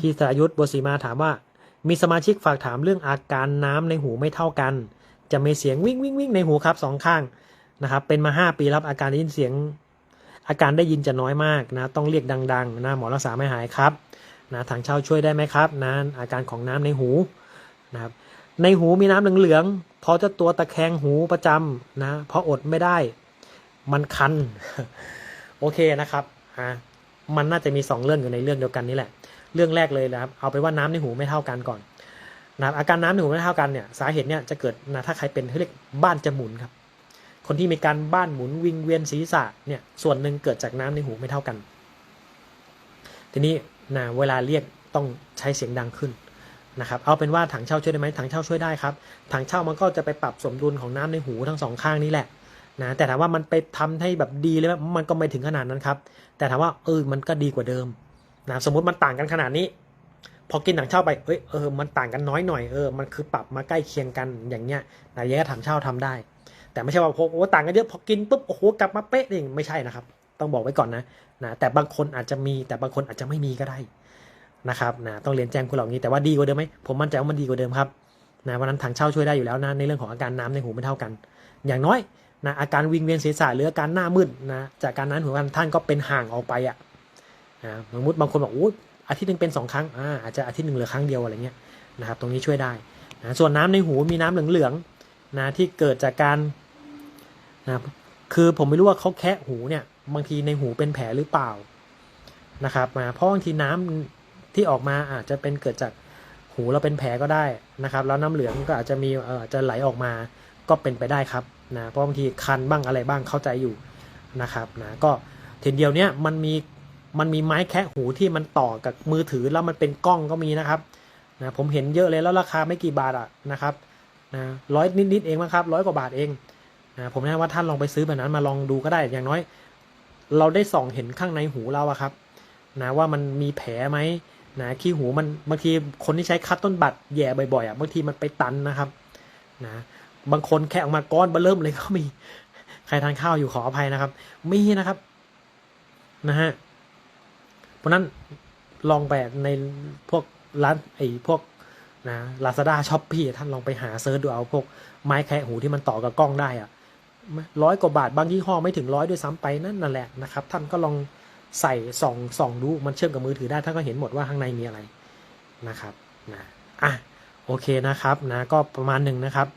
พีสรายุทธบัวศรีมาถามว่า มีสมาชิกฝากถามเรื่องอาการน้ำในหูไม่เท่ากัน จะมีเสียงวิ่งวิ่งวิ่งในหูครับสองข้างนะครับเป็นมาห้าปีแล้วอาการได้ยินเสียง อาการได้ยินจะน้อยมากนะต้องเรียกดังๆนะหมอรักษาไม่หายครับนะทางเช่าช่วยได้ไหมครับนะอาการของน้ำในหูนะครับในหูมีน้ำเหลืองๆพอเจะตัวตะแคงหูประจำนะเพราะอดไม่ได้มันคัน โอเคนะครับอ่ามันน่าจะมีสองเรื่องอยู่ในเรื่องเดียวกันนี่แหละ เรื่องแรกเลยนะครับ เอาไปนว่าน้ำในหูไม่เท่ากันก่อนนะอาการน้ำในหูไม่เท่ากันเนี่ยสาเหตุเนี่ยจะเกิดนะถ้าใครเป็นเขาเรียกบ้านจะหมุนครับ คนที่มีการบ้านหมุนวิงเวียนศีรษะเนี่ยส่วนหนึ่งเกิดจากน้ำในหูไม่เท่ากัน ทีนี้นะเวลาเรียกต้องใช้เสียงดังขึ้นนะครับเอาเป็นว่าถังเช่าช่วยได้ไหมถังเช่าช่วยได้ครับถังเช่ามันก็จะไปปรับสมดุลของน้ำในหูทั้งสองข้างนี้แหละนะแต่ถามว่ามันไปทำให้แบบดีเลยไหมมันก็ไม่ถึงขนาดนั้นครับแต่ถามว่าเออมันก็ดีกว่าเดิม นะสมมติมันต่างกันขนาดนี้ พอกินถังเช่าไปเอ้ยเออมันต่างกันน้อยหน่อยเออมันคือปรับมาใกล้เคียงกันอย่างเงี้ยนะอย่างเงี้ยถังเช่าทำได้ แต่ไม่ใช่ว่าโอ้โหต่างกันเยอะพอกินปุ๊บโอ้โหกลับมาเป๊ะเองไม่ใช่นะครับ ต้องบอกไว้ก่อนนะนะแต่บางคนอาจจะมีแต่บางคนอาจจะไม่มีก็ได้นะครับนะต้องเรียนแจ้งคุณเหล่านี้แต่ว่าดีกว่าเดิมไหมผมมั่นใจว่ามันดีกว่าเดิมครับนะวันนั้นถังเช่าช่วยได้อยู่แล้วนะในเรื่องของอาการน้ำในหูไม่เท่ากัน อย่างน้อยนะอาการวิงเวียนศีรษะหรืออาการหน้ามืดนะจากการนั้นหัวกันท่านก็เป็นห่างออกไปอะ นะสมมติบางคนบอกโอ้อาทิตย์หนึ่งเป็นสองครั้งอ่าอาจจะอาทิตย์หนึ่งเหลือครั้งเดียวอะไรเงี้ยนะครับ ตรงนี้ช่วยได้นะส่วนน้ำในหูมีน้ำเหลืองๆนะที่เกิดจากการนะคือผมไม่รู้ว่าเขาแคะหูเนี่ย บางทีในหูเป็นแผลหรือเปล่านะครับมาเพราะบางทีน้ำที่ออกมาอาจจะเป็นเกิดจากหูเราเป็นแผลก็ได้นะครับ แล้วน้ำเหลืองก็อาจจะมีเออจะไหลออกมาก็เป็นไปได้ครับนะเพราะบางทีคันบ้างอะไรบ้างเข้าใจอยู่นะครับนะก็ทีเดียวเนี้ยมันมี มันมีไม้แคะหูที่มันต่อกับมือถือแล้วมันเป็นกล้องก็มีนะครับนะผมเห็นเยอะเลยแล้วราคาไม่กี่บาทอะนะครับนะร้อยนิดๆเองมั้งครับร้อยกว่าบาทเองนะผมแนะนำว่าท่านลองไปซื้อแบบนั้นมาลองดูก็ได้อย่างน้อย เราได้ส่องเห็นข้างในหูเราอะครับนะว่ามันมีแผลไหมนะขี้หูมันบางทีคนที่ใช้คัตต้นบัตรแย่บ่อยๆอะบางทีมันไปตันนะครับนะบางคนแค่ออกมาก้อนเบื้อเริ่มเลยก็มีใครทานข้าวอยู่ขออภัยนะครับ มีนะครับนะฮะ เพราะนั้นลองไปในพวกร้านไอ้พวกนะลาซาด้าช้อปปี้ท่านลองไปหาเซิร์ชดูเอาพวกไม้แคะหูที่มันต่อกับกล้องได้อะร้อยกว่าบาทบางยี่ห้อไม่ถึงร้อยด้วยซ้ำไปนั่นนั่นแหละนะครับ ท่านก็ลองใส่ส่องส่องดูมันเชื่อมกับมือถือได้ท่านก็เห็นหมดว่าข้างในมีอะไรนะครับนะอะโอเคนะครับนะก็ประมาณหนึ่งนะครับ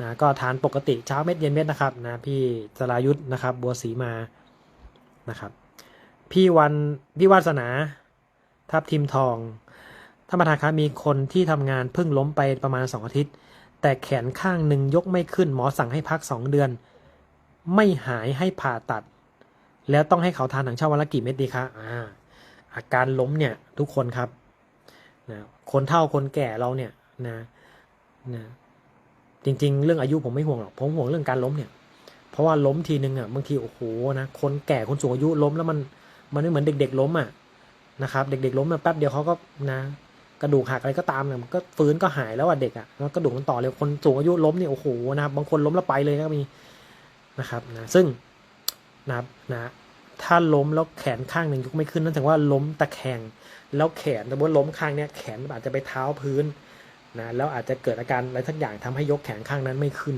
นะก็ทานปกติเช้าเม็ดเย็นเม็ดนะครับนะพี่สรายุทธนะครับ บัวศรีมานะครับ พี่วันพี่วาสนา ทับทิมทองท่านประธานครับมีคนที่ทำงานเพิ่งล้มไปประมาณสองอาทิตย์ แต่แขนข้างหนึ่งยกไม่ขึ้นหมอสั่งให้พักสองเดือน ไม่หายให้ผ่าตัด แล้วต้องให้เขาทานถังเช่าวันละกี่เม็ดดีคะอ่าอาการล้มเนี่ยทุกคนครับนะคนเฒ่าคนแก่เราเนี่ยนะนะจริง ๆ เรื่องอายุผมไม่ห่วงหรอกผมห่วงเรื่องการล้มเนี่ย เพราะว่าล้มทีนึงอะบางทีโอ้โหนะคนแก่คนสูงอายุล้มแล้วมัน มันไม่เหมือนเด็ก ๆ ล้มอะนะครับ เด็ก ๆ ล้มแป๊บเดียวเขาก็นะ กระดูกหักอะไรก็ตามเนี่ยมันก็ฟื้นก็หายแล้วอะเด็กอะแล้วกระดูกมันต่อเลยคนสูงอายุล้มเนี่ยโอ้โหนะครับบางคนล้มแล้วไปเลยก็มีนะครับนะซึ่งนะครับนะถ้าล้มแล้วแขนข้างหนึ่งยกไม่ขึ้นนั่นแสดงว่าล้มตะแคงแล้วแขนสมมติล้มข้างเนี้ยแขนอาจจะไปเท้าพื้นนะแล้วอาจจะเกิดอาการอะไรสักอย่างทำให้ยกแขนข้างนั้นไม่ขึ้น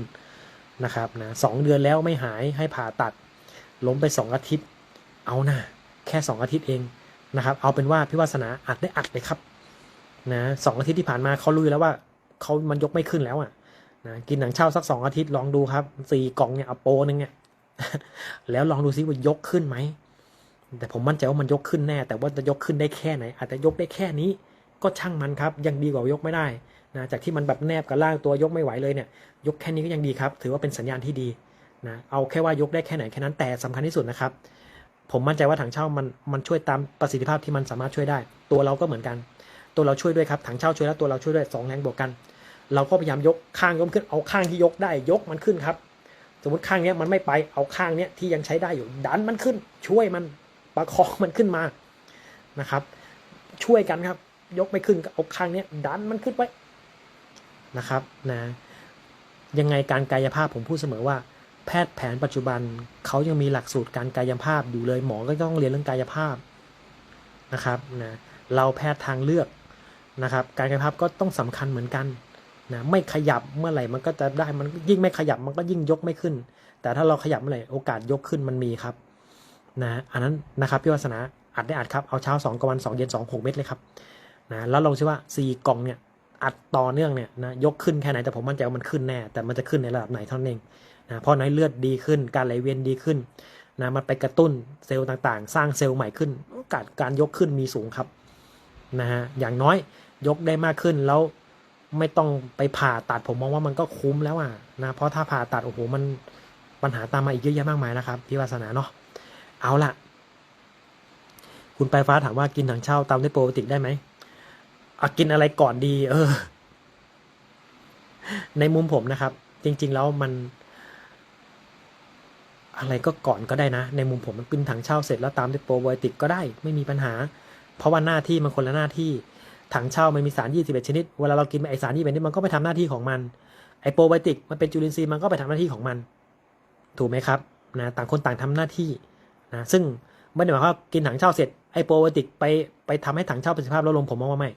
นะครับนะสองเดือนแล้วไม่หายให้ผ่าตัด ล้มไปสองอาทิตย์ เอานะ แค่สองอาทิตย์เองนะครับเอาเป็นว่าพี่วาสนาอัดได้อัดเลยครับนะสองอาทิตย์ที่ผ่านมาเขารู้แล้วว่าเขามันยกไม่ขึ้นแล้วอะนะกินหนังเช่าสักสองอาทิตย์ลองดูครับสี่กล่องเนี่ยเอาโปนึงเนี่ยแล้วลองดูซิว่ายกขึ้นไหมแต่ผมมั่นใจว่ามันยกขึ้นแน่ แต่ว่าจะยกขึ้นได้แค่ไหน อาจจะยกได้แค่นี้ ก็ช่างมันครับ ยังดีกว่ายกไม่ได้นะจากที่มันแบบแนบกับล่างตัวยกไม่ไหวเลยเนี่ย ยกแค่นี้ก็ยังดีครับ ถือว่าเป็นสัญญาณที่ดีนะเอาแค่ว่ายกได้แค่ไหนแค่นั้นแต่สำคัญที่สุดนะครับ ผมมั่นใจว่าถังเช่ามันมันช่วยตามประสิทธิภาพที่มันสามารถช่วยได้ ตัวเราก็เหมือนกัน ตัวเราช่วยด้วยครับถังเช่าช่วยแล้วตัวเราช่วยด้วยสองแรงบวกกัน เราก็พยายามยกข้างยกขึ้นเอาข้างที่ยกได้ยกมันขึ้นครับ สมมติข้างเนี้ยมันไม่ไปเอาข้างเนี้ยที่ยังใช้ได้อยู่ดันมันขึ้น ช่วยมันประคองมันขึ้นมานะครับ ช่วยกันครับ ยกไม่ขึ้นเอาข้างเนี้ยดันมันขึ้นไว้นะครับนะยังไงการกายภาพผมพูดเสมอว่า แพทย์แผนปัจจุบันเขายังมีหลักสูตรการกายภาพอยู่เลยหมอก็ต้องเรียนเรื่องกายภาพนะครับนะเราแพทย์ทางเลือกนะครับ การกายภาพก็ต้องสำคัญเหมือนกันนะไม่ขยับเมื่อไหร่มันก็จะได้มันยิ่งไม่ขยับมันก็ยิ่งยกไม่ขึ้น แต่ถ้าเราขยับเมื่อไหร่โอกาสยกขึ้นมันมีครับนะอันนั้นนะครับพี่วัฒนาอัดได้อัดครับเอาเช้า2กลางวัน2เย็น2 6เม็ดเลยครับนะแล้วลองซิว่า 4 กล่องเนี่ยอัดต่อเนื่องเนี่ยนะยกขึ้นแค่ไหนแต่ผมมั่นใจว่ามันขึ้นแน่แต่มันจะขึ้นในระดับไหนเท่านั้นเอง นะพราะน้อยเลือดดีขึ้น การไหลเวียนดีขึ้นนะมันไปกระตุ้นเซลล์ต่างๆ สร้างเซลล์ใหม่ขึ้นโอกาสการยกขึ้นมีสูงครับนะฮะอย่างน้อยยกได้มากขึ้นแล้วไม่ต้องไปผ่าตัดผมมองว่ามันก็คุ้มแล้วอะนะเพราะถ้าผ่าตัดโอ้โหมันปัญหาตามมาอีกเยอะแยะมากมายนะครับพี่วาสนาเนาะเอาล่ะ คุณไปฟ้าถามว่ากินถังเช่าตามด้วยโปรติกได้ไหมอะกินอะไรก่อนดี เออ ในมุมผมนะครับ จริง ๆ แล้วมัน อะไรก็ก่อนก็ได้นะ ในมุมผมมันกินถังเช่าเสร็จแล้วตามด้วยโปรไบโอติกก็ได้ไม่มีปัญหา เพราะว่าหน้าที่มันคนละหน้าที่ถังเช่ามันมีสาร 21 ชนิด เวลาเรากินไอสาร21ชนิดมันก็ไปทำหน้าที่ของมัน ไอโปรไบโอติกมันเป็นจุลินทรีย์มันก็ไปทำหน้าที่ของมัน ถูกไหมครับนะต่างคนต่างทำหน้าที่นะซึ่งไม่ได้หมายความว่ากินถังเช่าเสร็จไอโปรไบโอติกไปไปทำให้ถังเช่าประสิทธิภาพลดลงผมมองว่าไม่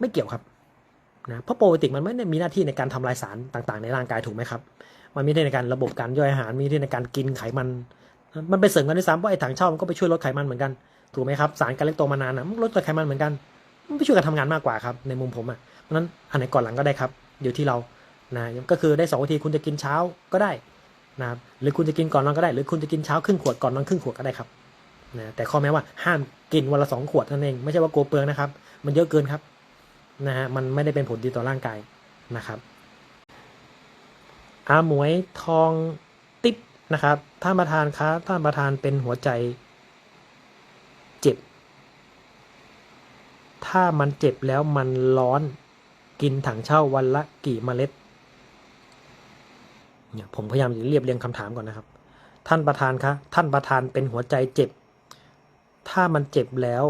ไม่เกี่ยวครับนะเพราะโปรไบโอติกมันไม่ได้มีหน้าที่ในการทำลายสารต่างๆ ในร่างกายถูกไหมครับ มันมีหน้าที่ในการระบบการย่อยอาหาร มีหน้าที่ในการกินไขมัน มันไปเสริมกันด้วยซ้ำเพราะไอ้ถังเช่ามันก็ไปช่วยลดไขมันเหมือนกัน ถูกไหมครับสารการเล็กโตมานานนะมันลดไขมันเหมือนกัน มันไปช่วยกันทำงานมากกว่าครับในมุมผมอะเพราะนั้นอันไหนก่อนหลังก็ได้ครับ อยู่ที่เรานะก็คือได้สองวิธีคุณจะกินเช้าก็ได้นะครับหรือคุณจะกินก่อนนอนก็ได้ หรือคุณจะกินเช้าครึ่งขวดก่อนนอนครึ่งขวดก็ได้ครับนะแต่ข้อแม้ว่าห้ามกินวันละสองขวดนั้นเองไม่ใช่ว่ากลัวเปลืองนะครับ มันเยอะเกินครับนะฮะมันไม่ได้เป็นผลดีต่อร่างกายนะครับ อาหมวยทองติ๊บนะครับท่านประธานครับท่านประธานเป็นหัวใจ เจ็บ ถ้ามันเจ็บแล้วมันร้อนกินถังเช่าวันละกี่เมล็ดเนี่ยผมพยายามจะเรียบเรียงคำถามก่อนนะครับ ท่านประธานคะท่านประธานเป็นหัวใจเจ็บ ถ้ามันเจ็บแล้ว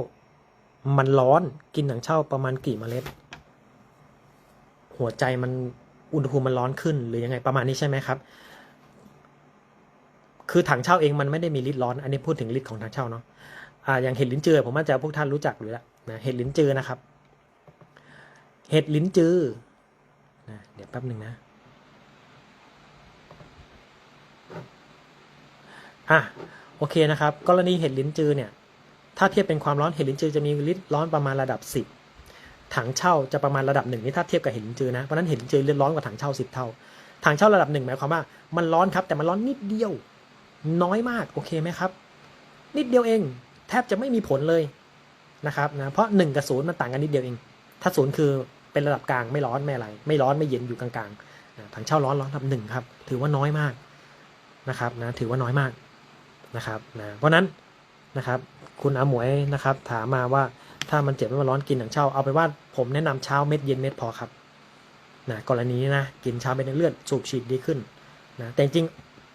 มันร้อนกินถังเช่าประมาณกี่เมล็ด หัวใจมัน อุณหภูมิมันร้อนขึ้นหรือยังไงประมาณนี้ใช่ไหมครับ คือถังเช่าเองมันไม่ได้มีฤทธิ์ร้อน อันนี้พูดถึงฤทธิ์ของถังเช่าเนาะอ่าอย่างเห็ดลิ้นจือผมมั่นใจว่าพวกท่านรู้จักอยู่แล้วนะเห็ดลิ้นจือนะครับ เห็ดลิ้นจือนะเดี๋ยวแป๊บหนึ่งนะอะโอเคนะครับ กรณีเห็ดลิ้นจือเนี่ยถ้าเทียบเป็นความร้อนเห็ดลิ้นจือจะมีฤทธิ์ร้อนประมาณระดับ 10 ถังเช่าจะประมาณระดับหนึ่งนี่ถ้าเทียบกับเห็นจือนะ เพราะนั้นเห็ดลิ้นจือร้อนกว่าถังเช่า10เท่า ถังเช่าระดับหนึ่งหมายความว่ามันร้อนครับ แต่มันร้อนนิดเดียว น้อยมากโอเคไหมครับ นิดเดียวเอง แทบจะไม่มีผลเลยนะครับนะเพราะหนึ่งกับศูนย์มันต่างกันนิดเดียวเอง ถ้าศูนย์คือเป็นระดับกลางไม่ร้อนไม่อะไร ไม่ร้อนไม่เย็นอยู่กลางๆถังเช่าร้อนร้อนระดับหนึ่งครับ ถือว่าน้อยมากนะครับนะถือว่าน้อยมากนะครับนะเพราะนั้นนะครับ คุณอาหมวยนะครับ ถามมาว่า ถ้ามันเจ็บไม่มาร้อนกินถังเช่าเอาไปว่าผมแนะนำเช้าเม็ดเย็นเม็ดพอครับนะกรณีนี้นะกินเช้าเม็ดเลือดสูบฉีดดีขึ้นนะแต่จริง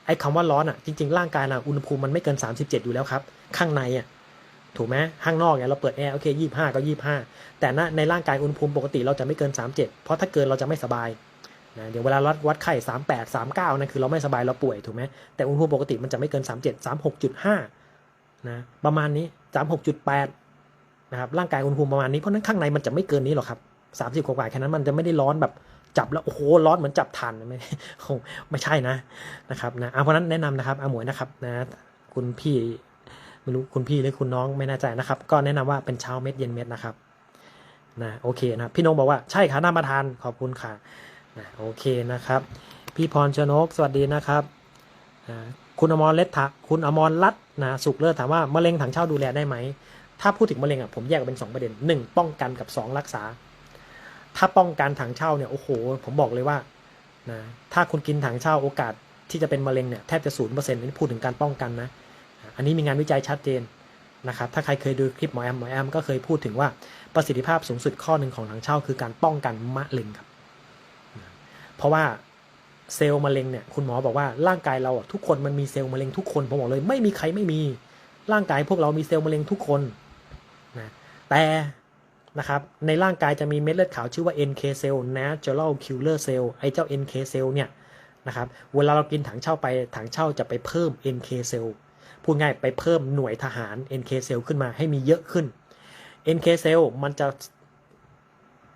ไอ้คำว่าร้อนอะจริงๆร่างกายเราอุณหภูมิมันไม่เกิน 37 อยู่แล้วครับ ข้างในอะถูกไหมข้างนอกเนี่ยเราเปิดแอร์โอเคยี่ห้าก็ยี่ห้าแต่ณในร่างกายอุณหภูมิปกติเราจะไม่เกิน 37 เพราะถ้าเกินเราจะไม่สบายนะเดี๋ยวเวลาวัดวัดไข้38 39นั่นคือเราไม่สบายเราป่วยถูกไหมแต่อุณหภูมิปกติมันจะไม่เกิน 37 36.5นะประมาณนี้ 36.8 นะครับร่างกายอุณหภูมิประมาณนี้เพราะนั้นข้างในมันจะไม่เกินนี้หรอกครับ30กว่าแค่นั้นมันจะไม่ได้ร้อนแบบจับแล้วโอ้โหร้อนเหมือนจับถ่านไม่คงไม่ใช่นะนะครับนะเอาเพราะนั้นแนะนำนะครับอาหมวยนะครับนะคุณพี่ไม่รู้คุณพี่หรือคุณน้องไม่แน่ใจนะครับ ก็แนะนำว่าเป็นเช้าเม็ดเย็นเม็ดนะครับนะโอเคนะพี่นงบอกว่าใช่ค่ะน้ามาทานขอบคุณค่ะนะโอเคนะครับ พี่พรชนกสวัสดีนะครับนะคุณอมรเลศทะคุณอมรรัตน์นะสุขเลิศถามว่ามะเร็งถังเช่าดูแลได้ไหม ถ้าพูดถึงมะเร็งอะผมแยกออกเป็นสองประเด็นหนึ่งป้องกันกับสองรักษา ถ้าป้องกันถังเช่าเนี่ยโอ้โห ผมบอกเลยว่านะถ้าคุณกินถังเช่าโอกาสที่จะเป็นมะเร็งเนี่ยแทบจะศูนย์เปอร์เซ็นต์นี่พูดถึงการป้องกันนะอันนี้มีงานวิจัยชัดเจนนะครับถ้าใครเคยดูคลิปหมอแอมหมอแอมก็เคยพูดถึงว่าประสิทธิภาพสูงสุดข้อหนึ่งของถังเช่าคือการป้องกันมะเร็งครับเพราะว่าเซลล์มะเร็งเนี่ยคุณหมอบอกว่าร่างกายเราทุกคนมันมีเซลล์มะเร็งทุกคนผมบอกเลยไม่มีใครไม่มีร่างกายพวกเรามีเซลล์มะเร็งทุกคน แต่นะครับในร่างกายจะมีเม็ดเลือดขาวชื่อว่า NK cell natural killer cell ไอ้เจ้า NK cell เนี่ยนะครับเวลาเรากินถังเช่าไปถังเช่าจะไปเพิ่ม NK cell พูดง่ายไปเพิ่มหน่วยทหาร NK cell ขึ้นมาให้มีเยอะขึ้น NK cell มันจะ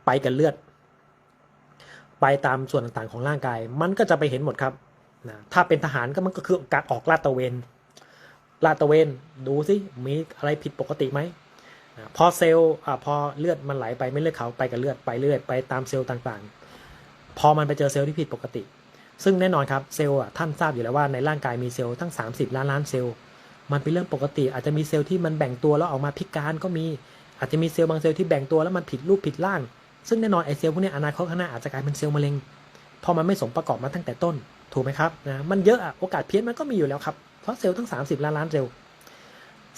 ไปกับเลือด ไปตามส่วนต่างๆของร่างกาย มันก็จะไปเห็นหมดครับนะถ้าเป็นทหารก็มันก็คือการออกลาดตระเวนลาดตระเวนดูสิมีอะไรผิดปกติไหม พอเซลล์อพอเลือดมันไหลไปไม่เลือดขาวไปกับเลือดไปเรื่อยไปตามเซลล์ต่างๆ พอมันไปเจอเซลล์ที่ผิดปกติ ซึ่งแน่นอนครับเซลล์ท่านทราบอยู่แล้วว่าในร่างกายมีเซลล์ทั้ง 30 ล้านล้านเซลล์ มันเป็นเรื่องปกติ อาจจะมีเซลล์ที่มันแบ่งตัวแล้วออกมาพิการก็มี อาจจะมีเซลล์บางเซลล์ที่แบ่งตัวแล้วมันผิดรูปผิดร่าง ซึ่งแน่นอนไอเซลล์พวกนี้อนาคตข้างหน้าอาจจะกลายเป็นเซลล์มะเร็งพราะมันไม่สมประกอบมาตั้งแต่ต้น ถูกไหมครับนะ มันเยอะอะโอกาสเพี้ยนมันก็มีอยู่แล้วครับ เพราะเซลล์ทั้ง 30 ล้านล้านเซลล์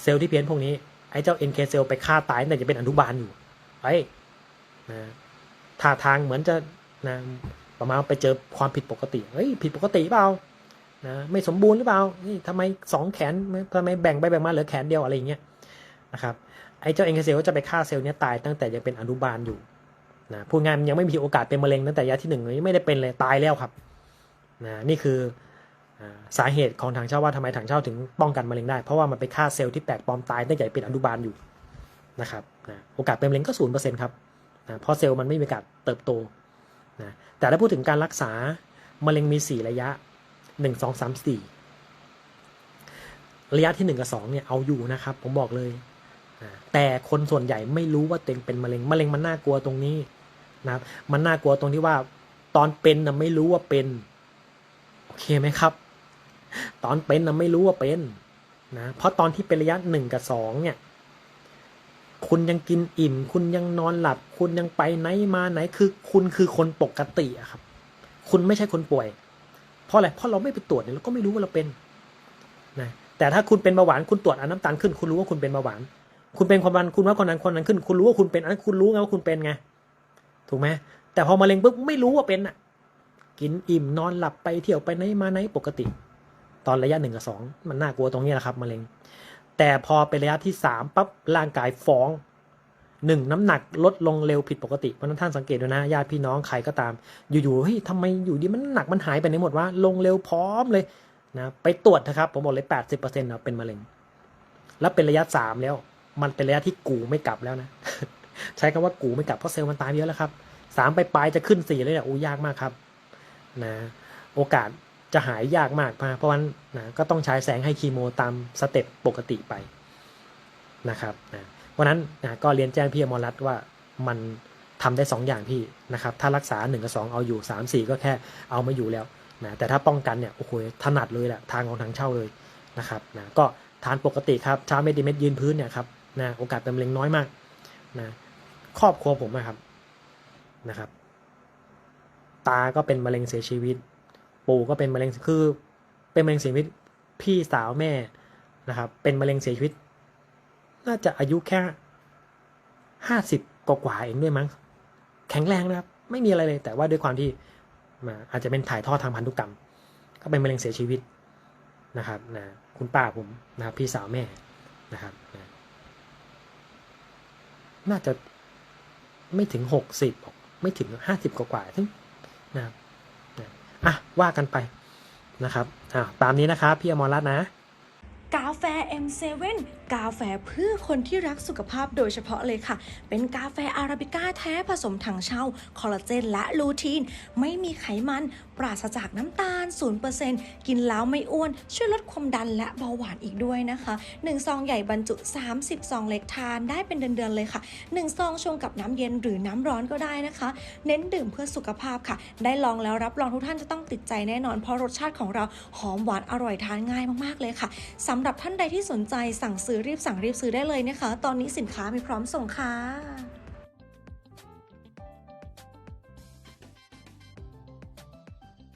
เซลล์ที่เพี้ยนพวกนี้ ไอ้เจ้า NK เซลไปฆ่าตายแต่จะเป็นอนุบาลอยู่ไอ้นะท่าทางเหมือนจะนะประมาณไปเจอความผิดปกติเฮ้ยผิดปกติเปล่านะไม่สมบูรณ์หรือเปล่านี่ทำไมสองแขนทำไมแบ่งไปแบ่งมาเหลือแขนเดียวอะไรอย่างเงี้ยนะครับไอ้เจ้าเอ็นเคเซลก็จะไปฆ่าเซลล์เนี้ยตายตั้งแต่ยังเป็นอนุบาลอยู่นะพูดง่ายมันยังไม่มีโอกาสเป็นมะเร็งตั้งแต่ยะที่หนึ่งเลยไม่ได้เป็นเลยตายแล้วครับนะนี่คือ สาเหตุของถังเช่าว่าทำไมถังเช่าถึงป้องกันมะเร็งได้ เพราะว่ามันไปฆ่าเซลล์ที่แปลกปลอมตายตั้งแต่เป็นอนุบาลอยู่นะครับนะโอกาสเป็นมะเร็งก็ศูนย์เปอร์เซ็นต์ครับนะเพราะเซลล์มันไม่มีโอกาสเติบโตนะแต่ถ้าพูดถึงการรักษามะเร็งมีสี่ระยะหนึ่งสองสามสี่ระยะที่หนึ่งกับสองเนี่ยเอาอยู่นะครับ ผมบอกเลย แต่คนส่วนใหญ่ไม่รู้ว่าตัวเองเป็นมะเร็ง มะเร็งมันน่ากลัวตรงนี้นะครับมันน่ากลัวตรงที่ว่าตอนเป็นนะไม่รู้ว่าเป็น โอเคไหมครับ ตอนเป็นนะไม่รู้ว่าเป็นนะเพราะตอนที่เป็นระยะหนึ่งกับสองเนี่ย คุณยังกินอิ่ม คุณยังนอนหลับ คุณยังไปไหนมาไหนคือ คุณคือคนปกติอะครับ คุณไม่ใช่คนป่วย เพราะอะไรเพราะเราไม่ไปตรวจเนี่ยเราก็ไม่รู้ว่าเราเป็นนะแต่ถ้าคุณเป็นเบาหวานคุณตรวจอันน้ำตาลขึ้น คุณรู้ว่าคุณเป็นเบาหวาน คุณเป็นความดันคุณว่าคนนั้นคนนั้นขึ้น คุณรู้ว่าคุณเป็นอันนั้นคุณรู้ไงว่าคุณเป็นไงถูกไหมแต่พอมะเร็งปุ๊บไม่รู้ว่าเป็นอะ กินอิ่มนอนหลับไปเที่ยวไปไหนมาไหนปกติ ตอนระยะหนึ่งกับสองมันน่ากลัวตรงนี้แหละครับมะเร็ง แต่พอเป็นระยะที่สามปั๊บร่างกายฟ้องหนึ่งน้ำหนักลดลงเร็วผิดปกติเพราะนั้นท่านสังเกตดูนะญาติพี่น้องใครก็ตาม อยู่ๆเฮ้ยทำไมอยู่ดีมันหนักมันหายไปไหนหมดว่าลงเร็วพร้อมเลยนะไปตรวจนะครับผมบอกเลยแปดสิบเปอร์เซ็นต์เป็นมะเร็ง แล้วเป็นระยะสามแล้ว มันเป็นระยะที่กูไม่กลับแล้วนะ ใช้คำว่ากูไม่กลับเพราะเซลล์มันตายเยอะแล้วครับสามไปปลายจะขึ้นสี่เลยเนี่ยอู้ยากมากครับนะโอกาส จะหายยากมากนะเพราะฉะนั้นนะก็ต้องใช้แสงให้คีโมตามสเต็ปปกติไปนะครับนะเพราะนั้นนะก็เรียนแจ้งพี่อมรรัตว่ามันทำได้สองอย่างพี่นะครับถ้ารักษา 1 กับ 2 เอาอยู่ 3 4 ก็แค่เอาไม่อยู่แล้วนะแต่ถ้าป้องกันเนี่ยโอ้โหถนัดเลยแหละทางของทางเช่าเลยนะครับนะก็ทานปกติครับเช้าเม็ดดีเม็ดยืนพื้นเนี่ยครับนะโอกาสเป็นมะเร็งน้อยมากนะครอบครัวผมนะครับนะครับ ตาก็เป็นมะเร็งเสียชีวิต ปู่ก็เป็นมะเร็งคือเป็นมะเร็งเสียชีวิตพี่สาวแม่นะครับ เป็นมะเร็งเสียชีวิต น่าจะอายุแค่ห้าสิบกว่าเองด้วยมั้ง แข็งแรงนะครับ ไม่มีอะไรเลย แต่ว่าด้วยความที่อาจจะเป็นถ่ายทอดทางพันธุกรรม ก็เป็นมะเร็งเสียชีวิตนะครับนะคุณป้าผมนะครับพี่สาวแม่นะครับนะน่าจะไม่ถึงหกสิบไม่ถึงห้าสิบกว่าๆถึงนะครับนะ อะว่ากันไปนะครับอ่าตามนี้นะครับพี่อมรรัตน์นะกาแฟ M7 กาแฟเพื่อคนที่รักสุขภาพโดยเฉพาะเลยค่ะ เป็นกาแฟอาราบิก้าแท้ผสมถังเช่า คอลลาเจนและลูทีน ไม่มีไขมัน ปราศจากน้ำตาล 0%กินแล้วไม่อ้วน ช่วยลดความดันและเบาหวานอีกด้วยนะคะ1ซองใหญ่บรรจุ30ซองเล็กทานได้เป็นเดือนๆเลยค่ะ1ซองชงกับน้ำเย็นหรือน้ำร้อนก็ได้นะคะ เน้นดื่มเพื่อสุขภาพค่ะ ได้ลองแล้วรับรองทุกท่านจะต้องติดใจแน่นอน เพราะรสชาติของเราหอมหวานอร่อยทานง่ายมากๆเลยค่ะสำหรับท่านใดที่สนใจสั่งซื้อรีบสั่งรีบซื้อได้เลยนะคะ ตอนนี้สินค้ามีพร้อมส่งค่ะ